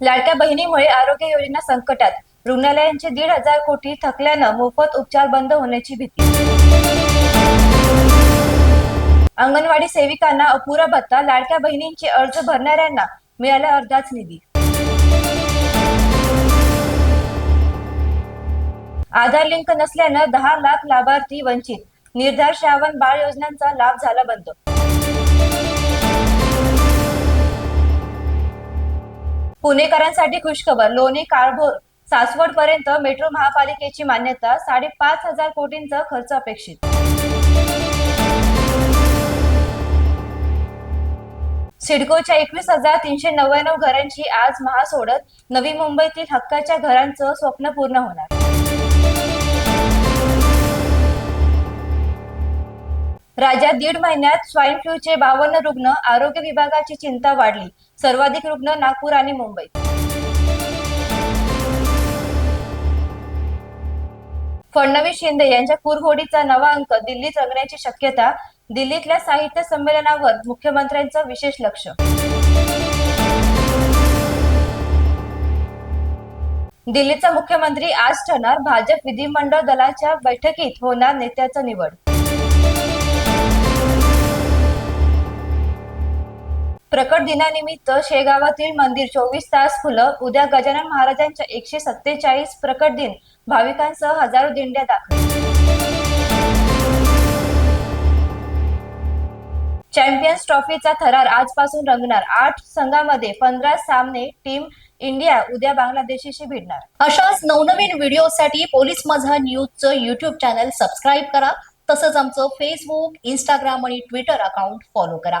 लाडक्या बहिणीमुळे आरोग्य योजना संकटात. रुग्णालयांचे दीड हजार कोटी थकल्यानं मोफत उपचार बंद होण्याची भीती. अंगणवाडी सेविकांना अपुरा भत्ता लाडक्या बहिणींचे अर्ज भरणाऱ्यांना मिळाला अर्धाच निधी. आधार लिंक नसल्यानं दहा लाख लाभार्थी वंचित. निर्धार श्रावण बाळ योजनांचा लाभ झाला बंद. पुणेकरांसाठी खुशखबर. लोणी काळभोर सासवड पर्यंत मेट्रो महापालिकेची मान्यता साडेपाच हजार कोटींचा खर्च अपेक्षित. सिडकोच्या एकवीस हजार तीनशे नव्याण्णव घरांची आज महासोडत नवी मुंबईतील हक्काच्या घरांचं स्वप्न पूर्ण होणार. राज्यात दीड महिन्यात स्वाईन फ्लूचे बावन्न रुग्ण आरोग्य विभागाची चिंता वाढली. सर्वाधिक रुग्ण नागपूर आणि मुंबईत फडणवीस शिंदे यांच्या कुरघोडीचा नवा अंक दिल्लीत रंगण्याची शक्यता दिल्लीतल्या साहित्य संमेलनावर मुख्यमंत्र्यांचं विशेष लक्ष. दिल्लीचा मुख्यमंत्री आज ठरणार भाजप विधिमंडळ दलाच्या बैठकीत होणार नेत्याचं निवड. प्रकट दिनानिमित्त शेगावातील मंदिर चोवीस तास खुलं. उद्या गजानन महाराजांच्या एकशे सत्तेचाळीस प्रकट दिन. भाविकांसह हजारो दिंड्या दाखल. चॅम्पियन्स ट्रॉफीचा थरार आजपासून रंगणार. आठ संघामध्ये पंधरा सामने टीम इंडिया उद्या बांगलादेशीशी भिडणार. अशाच नवनवीन व्हिडिओसाठी पोलीस माझा न्यूजचं युट्यूब चॅनल सबस्क्राईब करा. तसंच आमचं फेसबुक इंस्टाग्राम आणि ट्विटर अकाउंट फॉलो करा.